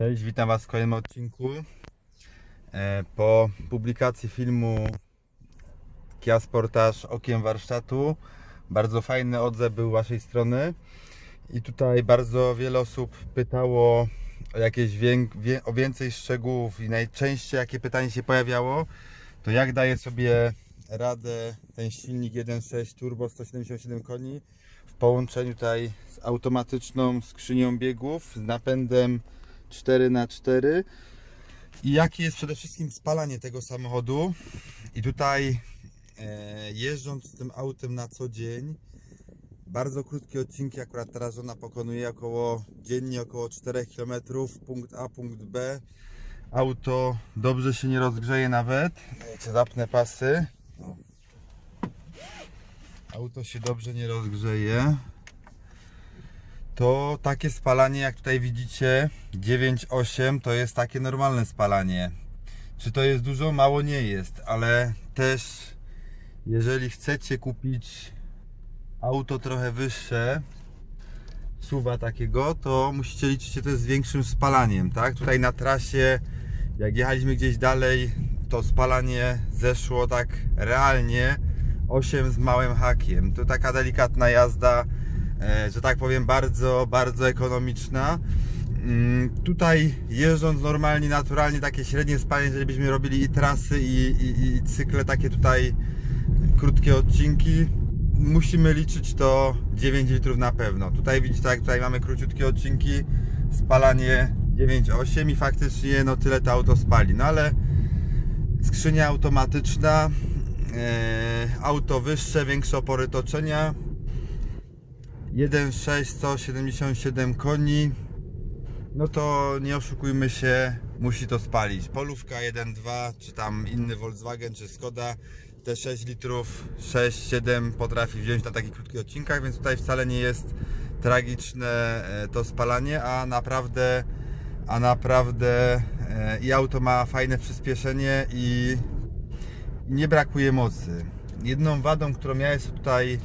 Cześć, witam Was w kolejnym odcinku. E, Po publikacji filmu Kia Sportage Okiem Warsztatu bardzo fajny odzew był Waszej strony i tutaj bardzo wiele osób pytało o jakieś o więcej szczegółów i najczęściej jakie pytanie się pojawiało to jak daje sobie radę ten silnik 1.6 turbo 177 koni w połączeniu tutaj z automatyczną skrzynią biegów z napędem 4x4 i jakie jest przede wszystkim spalanie tego samochodu? I tutaj e, jeżdżąc tym autem na co dzień bardzo krótkie odcinki, akurat teraz żona pokonuje około dziennie około 4 km punkt A, punkt B. Auto dobrze się nie rozgrzeje nawet. Wiecie, zapnę pasy. Auto się dobrze nie rozgrzeje to takie spalanie jak tutaj widzicie 9,8 to jest takie normalne spalanie czy to jest dużo? Mało nie jest ale też jeżeli chcecie kupić auto trochę wyższe suwa takiego to musicie liczyć się też z większym spalaniem tak? tutaj na trasie jak jechaliśmy gdzieś dalej to spalanie zeszło tak realnie 8 z małym hakiem to taka delikatna jazda że tak powiem, bardzo, bardzo ekonomiczna. Mm, Tutaj jeżdżąc normalnie, naturalnie, takie średnie spalanie, jeżeli byśmy robili i trasy, i, i, i cykle, takie tutaj krótkie odcinki, musimy liczyć to 9 litrów na pewno. Tutaj widzicie, tak, tutaj mamy króciutkie odcinki, spalanie 9,8 i faktycznie no tyle to auto spali. No ale skrzynia automatyczna, e, auto wyższe, większe opory toczenia, 1.6 177 koni. No to nie oszukujmy się musi to spalić. Polówka 1.2 czy tam inny Volkswagen czy Skoda. Te 6 litrów 6-7 potrafi wziąć na takich krótkich odcinkach więc tutaj wcale nie jest tragiczne e, to spalanie a naprawdę a naprawdę e, i auto ma fajne przyspieszenie i nie brakuje mocy. Jedną wadą którą ja jest tutaj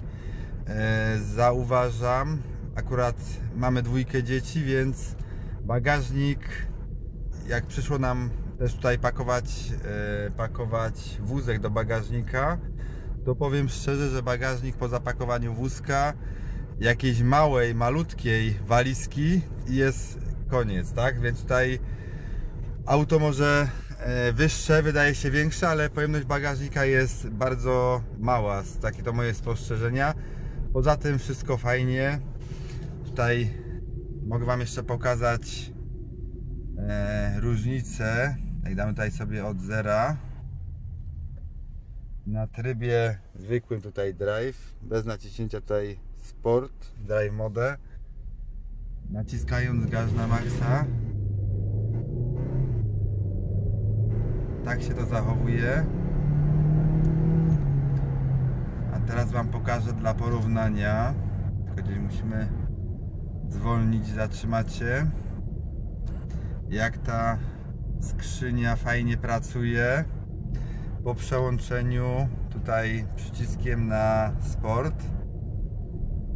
zauważam, akurat mamy dwójkę dzieci, więc bagażnik, jak przyszło nam też tutaj pakować, e, pakować wózek do bagażnika, to powiem szczerze, że bagażnik po zapakowaniu wózka, jakiejś małej, malutkiej walizki jest koniec, tak? Więc tutaj auto może e, wyższe, wydaje się większe, ale pojemność bagażnika jest bardzo mała. Takie to moje spostrzeżenia. Poza tym wszystko fajnie. Tutaj mogę Wam jeszcze pokazać e, różnicę. Jak damy tutaj sobie od zera. Na trybie zwykłym tutaj drive, bez naciśnięcia tutaj sport, drive mode. Naciskając gaz na maksa. Tak się to zachowuje. A teraz Wam pokażę dla porównania. Tylko gdzieś musimy zwolnić, zatrzymać się. Jak ta skrzynia fajnie pracuje. Po przełączeniu tutaj przyciskiem na sport.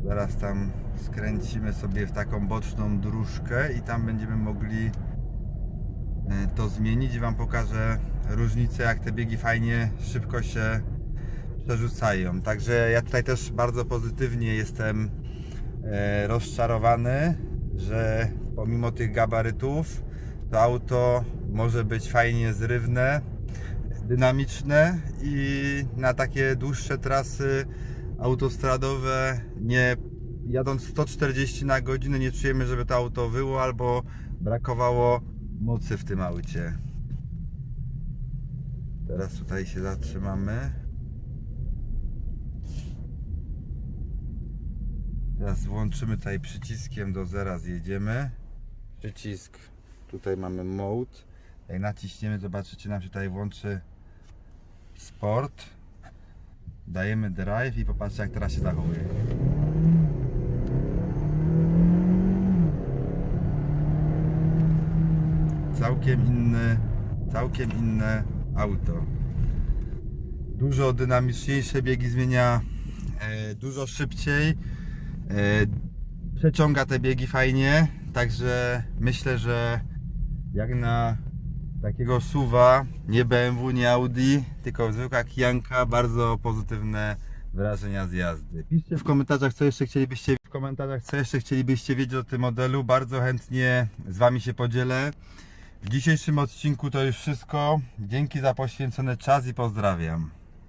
Zaraz tam skręcimy sobie w taką boczną dróżkę i tam będziemy mogli e, to zmienić Wam pokażę różnicę, jak te biegi fajnie, szybko się przerzucają. Także ja tutaj też bardzo pozytywnie jestem e, rozczarowany, że pomimo tych gabarytów to auto może być fajnie zrywne, dynamiczne i na takie dłuższe trasy autostradowe nie jadąc 140 na godzinę nie czujemy, żeby to auto wyło albo brakowało mocy w tym aucie. Teraz tutaj się zatrzymamy. Teraz włączymy tutaj przyciskiem do zera zjedziemy. Przycisk, tutaj mamy mode. Jak naciśniemy, zobaczycie, nam się tutaj włączy sport. Dajemy drive i popatrzcie jak teraz się zachowuje. Całkiem inny, całkiem inne auto. Dużo dynamiczniejsze biegi zmienia e, dużo szybciej. E, przeciąga te biegi fajnie, także myślę, że jak na takiego suwa, nie BMW, nie Audi, tylko zwykła kijanka, bardzo pozytywne wrażenia z jazdy. Piszcie w komentarzach, co jeszcze chcielibyście w komentarzach, co jeszcze chcielibyście wiedzieć o tym modelu. Bardzo chętnie z Wami się podzielę. W dzisiejszym odcinku to już wszystko. Dzięki za poświęcony czas i pozdrawiam.